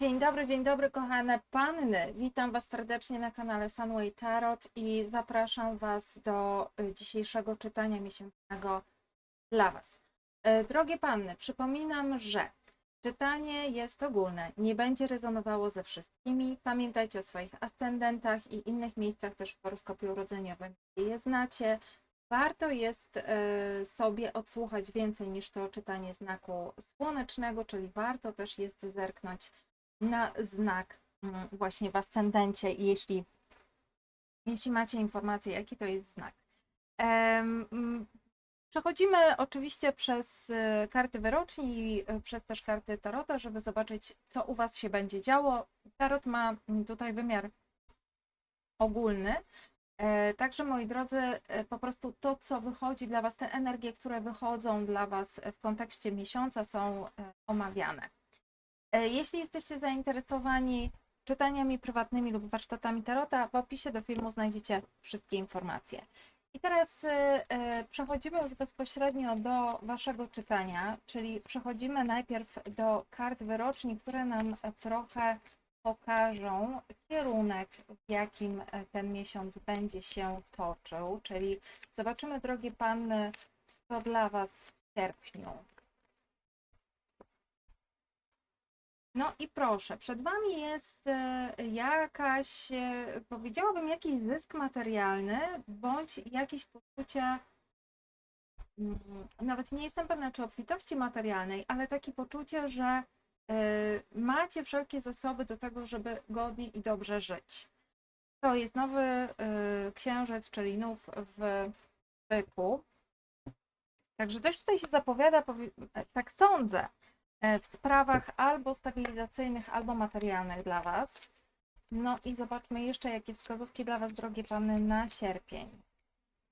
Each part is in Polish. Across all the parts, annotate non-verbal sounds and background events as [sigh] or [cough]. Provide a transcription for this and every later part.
Dzień dobry, dzień dobry, kochane panny. Witam Was serdecznie na kanale Sunway Tarot i zapraszam Was do y, dzisiejszego czytania miesięcznego dla Was. E, Drogie panny, przypominam, że czytanie jest ogólne, nie będzie rezonowało ze wszystkimi. Pamiętajcie o swoich ascendentach i innych miejscach też w horoskopie urodzeniowym, jeśli je znacie. Warto jest e, sobie odsłuchać więcej niż to czytanie znaku słonecznego, czyli warto też jest zerknąć na znak mm, właśnie w ascendencie, jeśli, jeśli macie informację, jaki to jest znak. Mm, Przechodzimy oczywiście przez e, karty wyroczni i e, przez też karty Tarota, żeby zobaczyć, co u Was się będzie działo. Tarot ma mm, tutaj wymiar ogólny. E, Także moi drodzy, e, po prostu to, co wychodzi dla Was, te energie, które wychodzą dla Was w kontekście miesiąca, są e, omawiane. E, Jeśli jesteście zainteresowani czytaniami prywatnymi lub warsztatami Tarota, w opisie do filmu znajdziecie wszystkie informacje. I teraz e, e, przechodzimy już bezpośrednio do Waszego czytania, czyli przechodzimy najpierw do kart wyroczni, które nam trochę pokażą kierunek, w jakim ten miesiąc będzie się toczył, czyli zobaczymy, drogie Panny, co dla Was w sierpniu. No i proszę, przed Wami jest e, jakaś, e, powiedziałabym, jakiś zysk materialny, bądź jakieś poczucie, mm, nawet nie jestem pewna, czy obfitości materialnej, ale takie poczucie, że e, macie wszelkie zasoby do tego, żeby godnie i dobrze żyć. To jest nowy księżyc, czyli nów w byku. Także coś tutaj się zapowiada, powi- tak sądzę, w sprawach albo stabilizacyjnych, albo materialnych dla Was. No i zobaczmy jeszcze, jakie wskazówki dla Was, drogie Panny, na sierpień.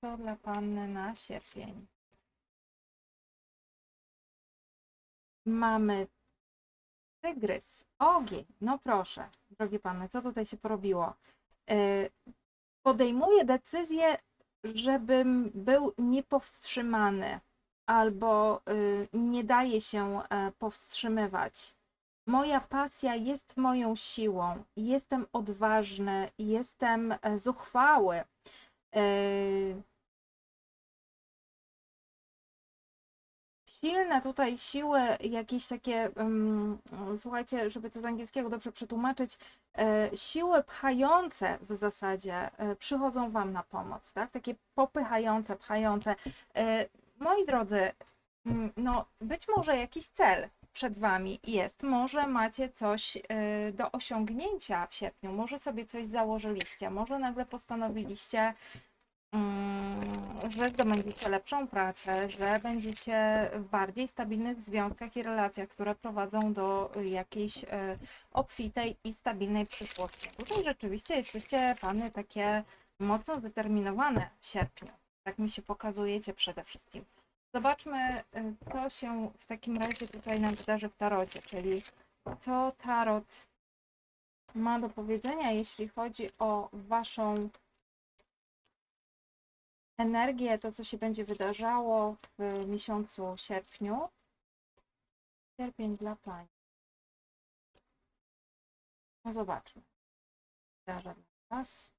Co dla Panny na sierpień? Mamy tygrys, ogień. No proszę, drogie Panny, co tutaj się porobiło? E, Podejmuję decyzję, żebym był niepowstrzymany albo y, nie daje się e, powstrzymywać. Moja pasja jest moją siłą. Jestem odważny, jestem e, zuchwały. Y, Silne tutaj siły, jakieś takie, ym, słuchajcie, żeby to z angielskiego dobrze przetłumaczyć, e, siły pchające w zasadzie e, przychodzą Wam na pomoc, tak? Takie popychające, pchające. E, moi drodzy, mm, no być może jakiś cel przed Wami jest, może macie coś e, do osiągnięcia w sierpniu, może sobie coś założyliście, może nagle postanowiliście, mm, że zdobędziecie lepszą pracę, że będziecie w bardziej stabilnych związkach i relacjach, które prowadzą do jakiejś e, obfitej i stabilnej przyszłości. Tutaj rzeczywiście jesteście Pany takie mocno zdeterminowane w sierpniu. Tak mi się pokazujecie przede wszystkim. Zobaczmy, e, co się w takim razie tutaj nam wydarzy w tarocie, czyli co tarot ma do powiedzenia, jeśli chodzi o Waszą energię, to co się będzie wydarzało w miesiącu sierpniu. Sierpień dla Pań. No zobaczmy. Wydarza dla Was.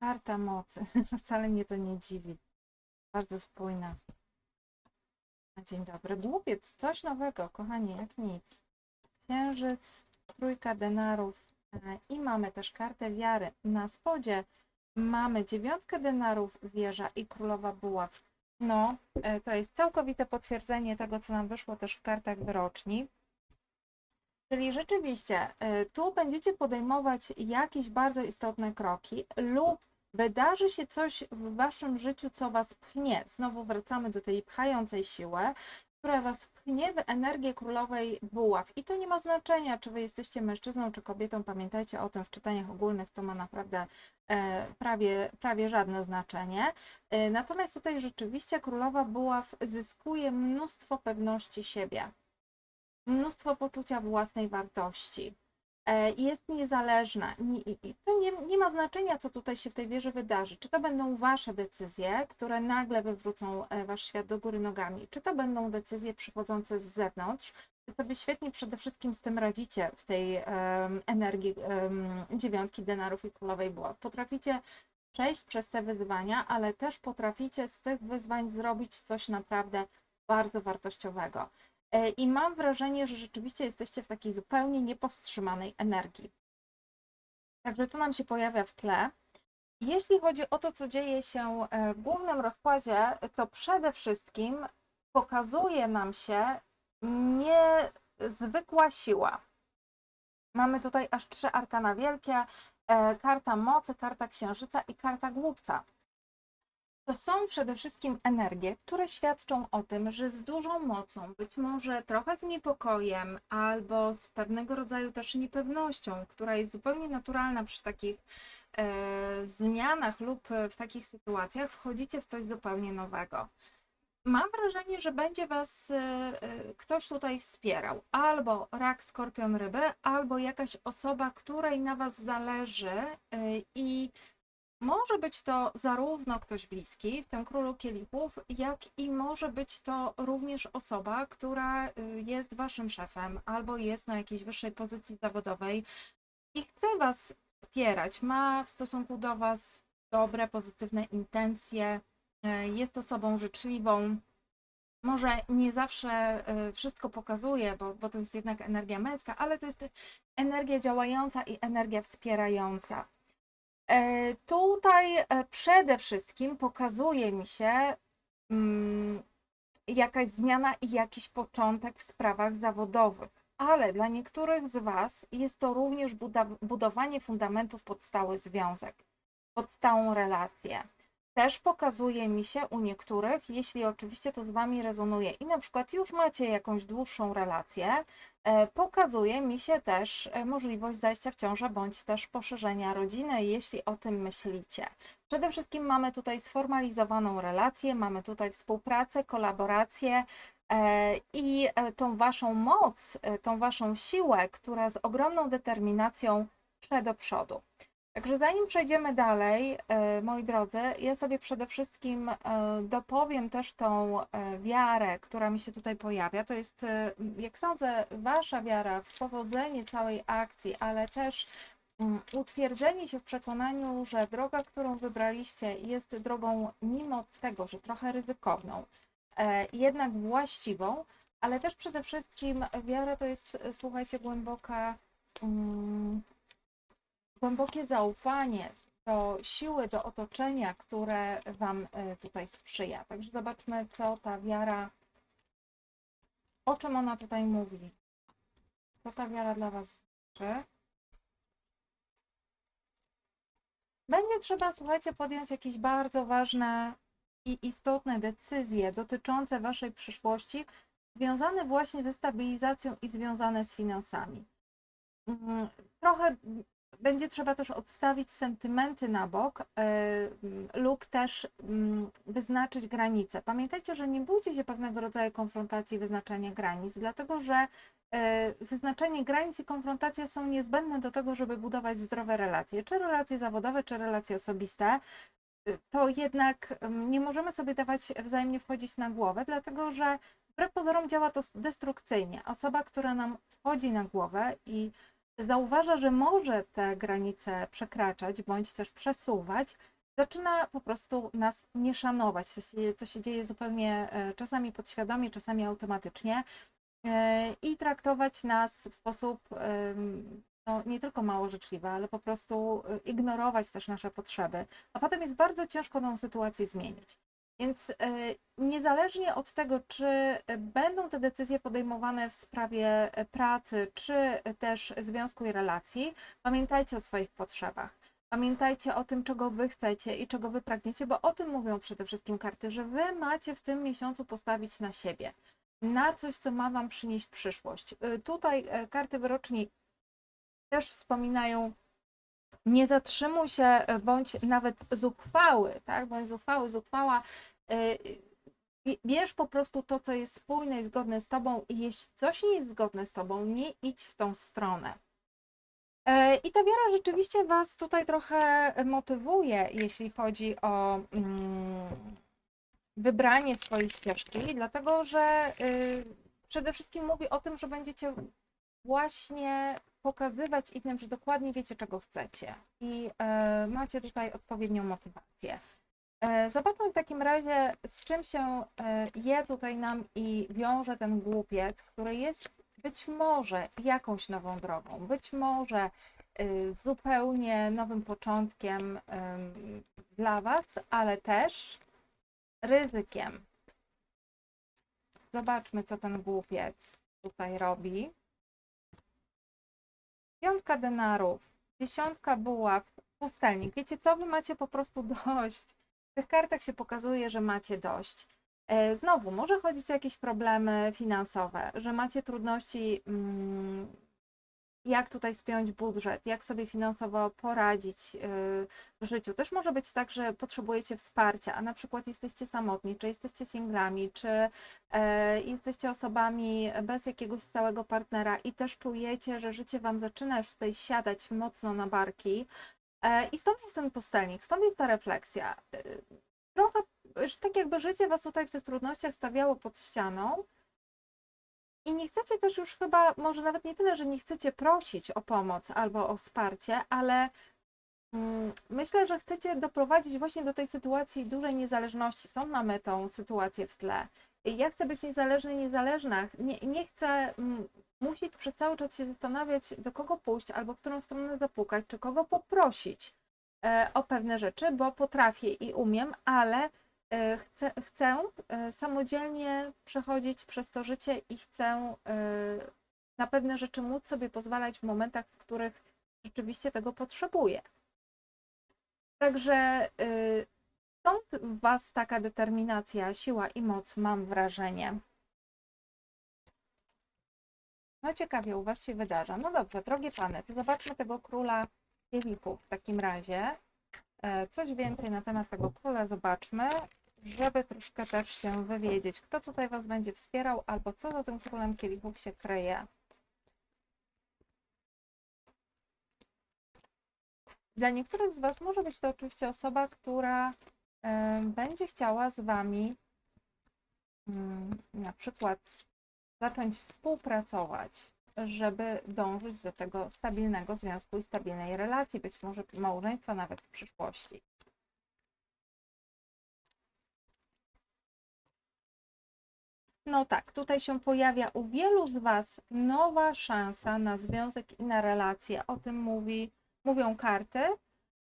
Karta mocy. [laughs] Wcale mnie to nie dziwi. Bardzo spójna. Na dzień dobry. Głupiec, coś nowego, kochani, jak nic. Księżyc, trójka denarów e, i mamy też kartę wiary. Na spodzie mamy dziewiątkę denarów, wieża i królowa buław. No, e, to jest całkowite potwierdzenie tego, co nam wyszło też w kartach wyroczni. Czyli rzeczywiście e, tu będziecie podejmować jakieś bardzo istotne kroki lub wydarzy się coś w waszym życiu, co was pchnie. Znowu wracamy do tej pchającej siły, która was pchnie w energię królowej buław. I to nie ma znaczenia, czy wy jesteście mężczyzną, czy kobietą. Pamiętajcie o tym w czytaniach ogólnych, to ma naprawdę e, prawie, prawie żadne znaczenie. E, natomiast tutaj rzeczywiście królowa buław zyskuje mnóstwo pewności siebie mnóstwo poczucia własnej wartości. e, jest niezależna. To nie, nie ma znaczenia, co tutaj się w tej wieży wydarzy. Czy to będą wasze decyzje, które nagle wywrócą e, wasz świat do góry nogami, czy to będą decyzje przychodzące z zewnątrz. Sobie świetnie przede wszystkim z tym radzicie w tej em, energii em, dziewiątki denarów i królowej buław. Potraficie przejść przez te wyzwania, ale też potraficie z tych wyzwań zrobić coś naprawdę bardzo wartościowego. E, I mam wrażenie, że rzeczywiście jesteście w takiej zupełnie niepowstrzymanej energii. Także to nam się pojawia w tle. Jeśli chodzi o to, co dzieje się e, w głównym rozkładzie, to przede wszystkim pokazuje nam się niezwykła siła. Mamy tutaj aż trzy arkana wielkie, e, karta mocy, karta księżyca i karta głupca. To są przede wszystkim energie, które świadczą o tym, że z dużą mocą, być może trochę z niepokojem, albo z pewnego rodzaju też niepewnością, która jest zupełnie naturalna przy takich e, zmianach lub w takich sytuacjach, wchodzicie w coś zupełnie nowego. Mam wrażenie, że będzie Was e, e, ktoś tutaj wspierał. Albo rak, skorpion, ryby, albo jakaś osoba, której na Was zależy e, i może być to zarówno ktoś bliski, w tym królu kielichów, jak i może być to również osoba, która y, jest waszym szefem albo jest na jakiejś wyższej pozycji zawodowej i chce was wspierać, ma w stosunku do was dobre, pozytywne intencje, y, jest osobą życzliwą. Może nie zawsze y, wszystko pokazuje, bo, bo to jest jednak energia męska, ale to jest energia działająca i energia wspierająca. E, Tutaj e, przede wszystkim pokazuje mi się mm, jakaś zmiana i jakiś początek w sprawach zawodowych, ale dla niektórych z Was jest to również budowanie fundamentów pod stały związek, pod stałą relację. Też pokazuje mi się u niektórych, jeśli oczywiście to z Wami rezonuje i na przykład już macie jakąś dłuższą relację, E, Pokazuje mi się też e, możliwość zajścia w ciążę bądź też poszerzenia rodziny, jeśli o tym myślicie. Przede wszystkim mamy tutaj sformalizowaną relację, mamy tutaj współpracę, kolaborację e, i tą waszą moc, tą waszą siłę, która z ogromną determinacją prze do przodu. Także zanim przejdziemy dalej, e, moi drodzy, ja sobie przede wszystkim e, dopowiem też tą e, wiarę, która mi się tutaj pojawia. To jest, jak sądzę, wasza wiara w powodzenie całej akcji, ale też mm, utwierdzenie się w przekonaniu, że droga, którą wybraliście, jest drogą, mimo tego, że trochę ryzykowną, jednak właściwą, ale też przede wszystkim wiara to jest, słuchajcie, głęboka. Głębokie zaufanie do siły, do otoczenia, które Wam e, tutaj sprzyja. Także zobaczmy, co ta wiara, o czym ona tutaj mówi. Co ta wiara dla Was znaczy. Będzie trzeba, słuchajcie, podjąć jakieś bardzo ważne i istotne decyzje dotyczące Waszej przyszłości, związane właśnie ze stabilizacją i związane z finansami. Mm, Trochę będzie trzeba też odstawić sentymenty na bok mm, lub też wyznaczyć granice. Pamiętajcie, że nie bójcie się pewnego rodzaju konfrontacji i wyznaczania granic, dlatego że y, wyznaczenie granic i konfrontacja są niezbędne do tego, żeby budować zdrowe relacje, czy relacje zawodowe, czy relacje osobiste. Y, To jednak nie możemy sobie dawać wzajemnie wchodzić na głowę, dlatego że wbrew pozorom działa to destrukcyjnie. Osoba, która nam wchodzi na głowę i zauważa, że może te granice przekraczać bądź też przesuwać, zaczyna po prostu nas nie szanować. To się, to się dzieje zupełnie e, czasami podświadomie, czasami automatycznie e, i traktować nas w sposób no, nie tylko mało życzliwy, ale po prostu e, ignorować też nasze potrzeby, a potem jest bardzo ciężko tą sytuację zmienić. Więc e, niezależnie od tego, czy e, będą te decyzje podejmowane w sprawie e, pracy, czy też związku i relacji, pamiętajcie o swoich potrzebach. Pamiętajcie o tym, czego wy chcecie i czego wy pragniecie, bo o tym mówią przede wszystkim karty, że wy macie w tym miesiącu postawić na siebie, na coś, co ma wam przynieść przyszłość. Y, Tutaj e, karty wyroczni też wspominają nie zatrzymuj się, e, bądź nawet zuchwały, tak? Bądź zuchwały, zuchwała. e, bie- Bierz po prostu to, co jest spójne i zgodne z tobą, i jeśli coś nie jest zgodne z tobą, nie idź w tą stronę. E, I ta wiara rzeczywiście Was tutaj trochę motywuje, jeśli chodzi o mm, wybranie swojej ścieżki, dlatego że y, przede wszystkim mówi o tym, że będziecie właśnie pokazywać innym, że dokładnie wiecie, czego chcecie i e, macie tutaj odpowiednią motywację. E, Zobaczmy w takim razie, z czym się e, je tutaj nam i wiąże ten głupiec, który jest być może jakąś nową drogą, być może y, zupełnie nowym początkiem ym, dla Was, ale też ryzykiem. Zobaczmy, co ten głupiec tutaj robi. Piątka denarów, dziesiątka buław, pustelnik. Wiecie co? Wy macie po prostu [laughs] dość. W tych kartach się pokazuje, że macie dość. E, Znowu, może chodzić o jakieś problemy finansowe, że macie trudności, mm, jak tutaj spiąć budżet, jak sobie finansowo poradzić y, w życiu. Też może być tak, że potrzebujecie wsparcia, a na przykład jesteście samotni, czy jesteście singlami, czy e, jesteście osobami bez jakiegoś stałego partnera i też czujecie, że życie wam zaczyna już tutaj siadać mocno na barki. E, I stąd jest ten pustelnik, stąd jest ta refleksja. E, Trochę, tak jakby życie was tutaj w tych trudnościach stawiało pod ścianą. I nie chcecie też już chyba, może nawet nie tyle, że nie chcecie prosić o pomoc albo o wsparcie, ale mm, myślę, że chcecie doprowadzić właśnie do tej sytuacji dużej niezależności. Stąd mamy tą sytuację w tle. Ja chcę być niezależny, niezależna. Nie, nie chcę mm, musieć przez cały czas się zastanawiać, do kogo pójść albo w którą stronę zapukać, czy kogo poprosić e, o pewne rzeczy, bo potrafię i umiem, ale chcę, chcę e, samodzielnie przechodzić przez to życie i chcę e, na pewne rzeczy móc sobie pozwalać w momentach, w których rzeczywiście tego potrzebuję. Także stąd w Was taka determinacja, siła i moc, mam wrażenie. No ciekawie u Was się wydarza. No dobrze, drogie Pany, to zobaczmy tego króla kielichów w takim razie. E, Coś więcej na temat tego króla zobaczmy, żeby troszkę też się wywiedzieć, kto tutaj Was będzie wspierał, albo co za tym królem kielichów się kryje. Dla niektórych z Was może być to oczywiście osoba, która e, będzie chciała z Wami mm, na przykład zacząć współpracować, żeby dążyć do tego stabilnego związku i stabilnej relacji, być może małżeństwa nawet w przyszłości. No tak, tutaj się pojawia u wielu z Was nowa szansa na związek i na relację. O tym mówi, mówią karty,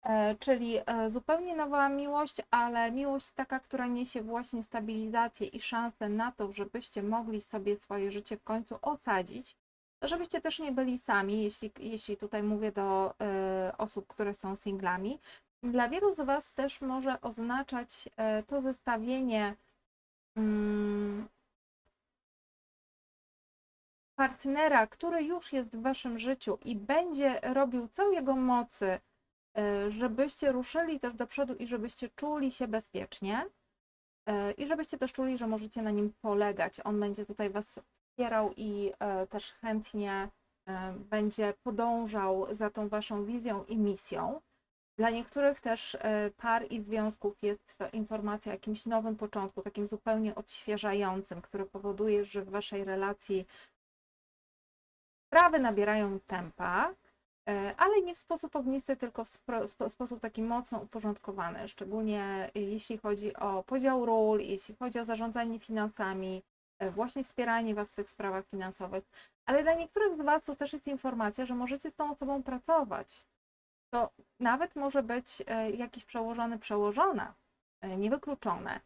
e, czyli e, zupełnie nowa miłość, ale miłość taka, która niesie właśnie stabilizację i szansę na to, żebyście mogli sobie swoje życie w końcu osadzić, żebyście też nie byli sami, jeśli, jeśli tutaj mówię do e, osób, które są singlami. Dla wielu z Was też może oznaczać e, to zestawienie. Mm, partnera, który już jest w waszym życiu i będzie robił całą jego mocy, y, żebyście ruszyli też do przodu i żebyście czuli się bezpiecznie y, i żebyście też czuli, że możecie na nim polegać. On będzie tutaj was wspierał i y, też chętnie będzie podążał za tą waszą wizją i misją. Dla niektórych też par i związków jest to informacja o jakimś nowym początku, takim zupełnie odświeżającym, który powoduje, że w waszej relacji sprawy nabierają tempa, e, ale nie w sposób ognisty, tylko w spo- sposób taki mocno uporządkowany, szczególnie jeśli chodzi o podział ról, jeśli chodzi o zarządzanie finansami, e, właśnie wspieranie Was w tych sprawach finansowych. Ale dla niektórych z Was to też jest informacja, że możecie z tą osobą pracować. To nawet może być e, jakiś przełożony, przełożona, e, niewykluczone.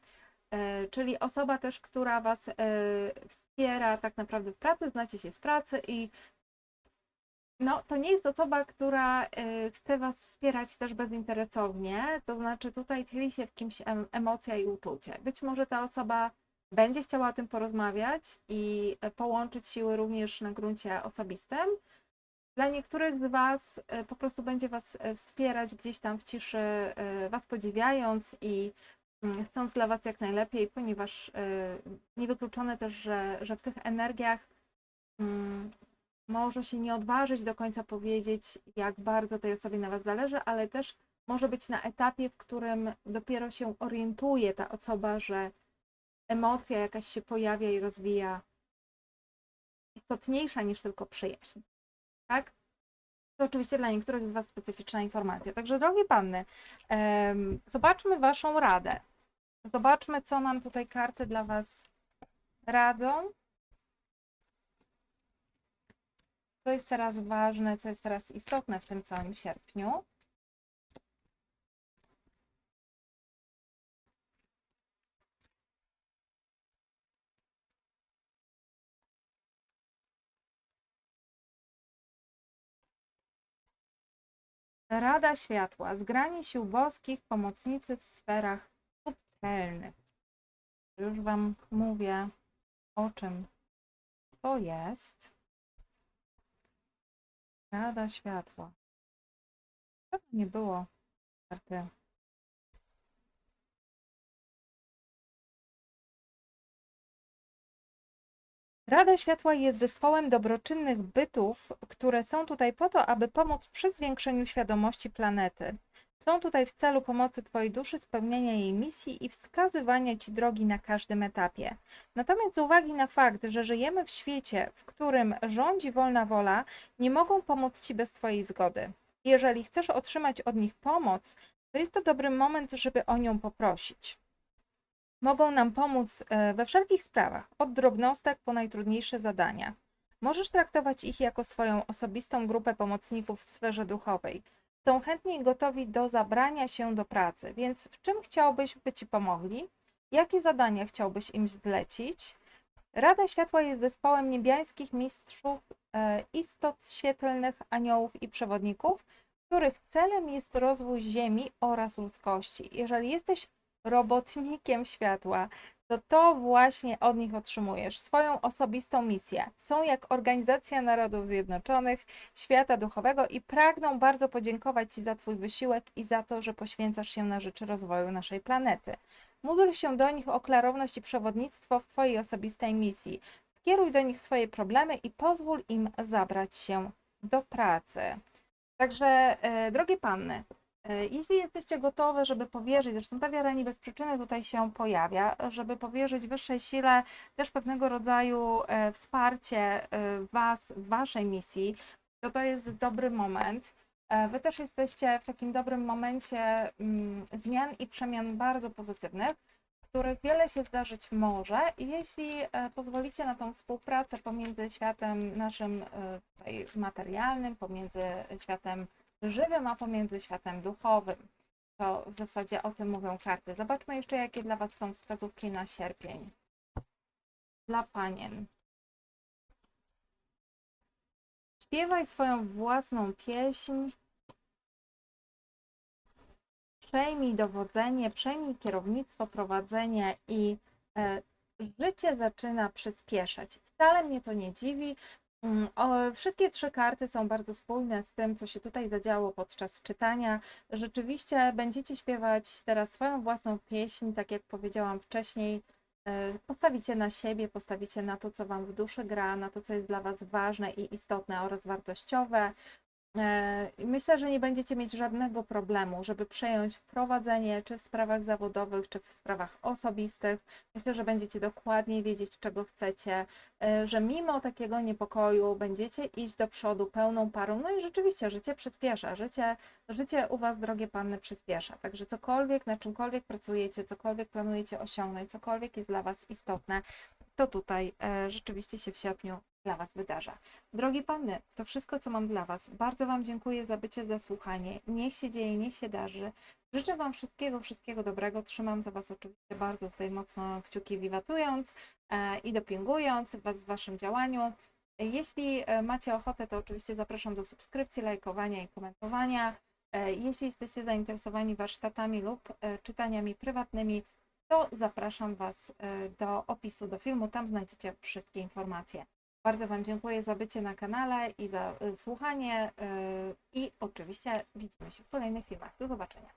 E, Czyli osoba też, która Was e, wspiera tak naprawdę w pracy, znacie się z pracy i no, to nie jest osoba, która chce Was wspierać też bezinteresownie, to znaczy tutaj tli się w kimś em, emocja i uczucie. Być może ta osoba będzie chciała o tym porozmawiać i e, połączyć siły również na gruncie osobistym. Dla niektórych z Was y, po prostu będzie Was e, wspierać gdzieś tam w ciszy, Was podziwiając i mm, chcąc dla Was jak najlepiej, ponieważ niewykluczone też, że, że w tych energiach mm, może się nie odważyć do końca powiedzieć, jak bardzo tej osobie na Was zależy, ale też może być na etapie, w którym dopiero się orientuje ta osoba, że emocja jakaś się pojawia i rozwija istotniejsza niż tylko przyjaźń. Tak? To oczywiście dla niektórych z Was specyficzna informacja. Także, drogie panny, zobaczmy Waszą radę. Zobaczmy, co nam tutaj karty dla Was radzą. Co jest teraz ważne, co jest teraz istotne w tym całym sierpniu. Rada Światła, zgranie sił boskich, pomocnicy w sferach subtelnych. Już Wam mówię, o czym to jest. Rada Światła. To nie było karty. Rada Światła jest zespołem dobroczynnych bytów, które są tutaj po to, aby pomóc przy zwiększeniu świadomości planety. Są tutaj w celu pomocy Twojej duszy, spełniania jej misji i wskazywania Ci drogi na każdym etapie. Natomiast z uwagi na fakt, że żyjemy w świecie, w którym rządzi wolna wola, nie mogą pomóc Ci bez Twojej zgody. Jeżeli chcesz otrzymać od nich pomoc, to jest to dobry moment, żeby o nią poprosić. Mogą nam pomóc e, we wszelkich sprawach, od drobnostek po najtrudniejsze zadania. Możesz traktować ich jako swoją osobistą grupę pomocników w sferze duchowej. Są chętni i gotowi do zabrania się do pracy, więc w czym chciałbyś, by Ci pomogli? Jakie zadania chciałbyś im zlecić? Rada Światła jest zespołem niebiańskich mistrzów, e, istot świetlnych, aniołów i przewodników, których celem jest rozwój Ziemi oraz ludzkości. Jeżeli jesteś robotnikiem światła, to to właśnie od nich otrzymujesz swoją osobistą misję. Są jak Organizacja Narodów Zjednoczonych, świata duchowego i pragną bardzo podziękować Ci za Twój wysiłek i za to, że poświęcasz się na rzecz rozwoju naszej planety. Módl się do nich o klarowność i przewodnictwo w Twojej osobistej misji. Skieruj do nich swoje problemy i pozwól im zabrać się do pracy. Także, e, drogie panny, Jeśli jesteście gotowe, żeby powierzyć, zresztą ta wiara nie bez przyczyny tutaj się pojawia, żeby powierzyć wyższej sile też pewnego rodzaju e, wsparcie e, Was w Waszej misji, to to jest dobry moment. E, Wy też jesteście w takim dobrym momencie mm, zmian i przemian bardzo pozytywnych, których wiele się zdarzyć może, jeśli e, pozwolicie na tą współpracę pomiędzy światem naszym e, materialnym, pomiędzy światem żywym, a pomiędzy światem duchowym. To w zasadzie o tym mówią karty. Zobaczmy jeszcze, jakie dla Was są wskazówki na sierpień. Dla panien. Śpiewaj swoją własną pieśń. Przejmij dowodzenie, przejmij kierownictwo, prowadzenie i e, życie zaczyna przyspieszać. Wcale mnie to nie dziwi, O, wszystkie trzy karty są bardzo spójne z tym, co się tutaj zadziało podczas czytania. Rzeczywiście będziecie śpiewać teraz swoją własną pieśń, tak jak powiedziałam wcześniej. e, Postawicie na siebie, postawicie na to, co Wam w duszy gra, na to, co jest dla Was ważne i istotne oraz wartościowe. E, Myślę, że nie będziecie mieć żadnego problemu, żeby przejąć prowadzenie, czy w sprawach zawodowych, czy w sprawach osobistych. Myślę, że będziecie dokładniej wiedzieć, czego chcecie, e, że mimo takiego niepokoju będziecie iść do przodu pełną parą. No i rzeczywiście życie przyspiesza, życie, życie u Was, drogie panny, przyspiesza. Także cokolwiek, na czymkolwiek pracujecie, cokolwiek planujecie osiągnąć, cokolwiek jest dla Was istotne, to tutaj e, rzeczywiście się w sierpniu dla Was wydarza. Drogie panny, to wszystko, co mam dla Was. Bardzo Wam dziękuję za bycie, za słuchanie. Niech się dzieje, niech się darzy. Życzę Wam wszystkiego, wszystkiego dobrego. Trzymam za Was oczywiście bardzo tutaj mocno kciuki wiwatując e, i dopingując Was w Waszym działaniu. Jeśli e, macie ochotę, to oczywiście zapraszam do subskrypcji, lajkowania i komentowania. E, Jeśli jesteście zainteresowani warsztatami lub czytaniami prywatnymi, to zapraszam Was do opisu do filmu. Tam znajdziecie wszystkie informacje. Bardzo Wam dziękuję za bycie na kanale i za y, słuchanie. y, I oczywiście widzimy się w kolejnych filmach. Do zobaczenia.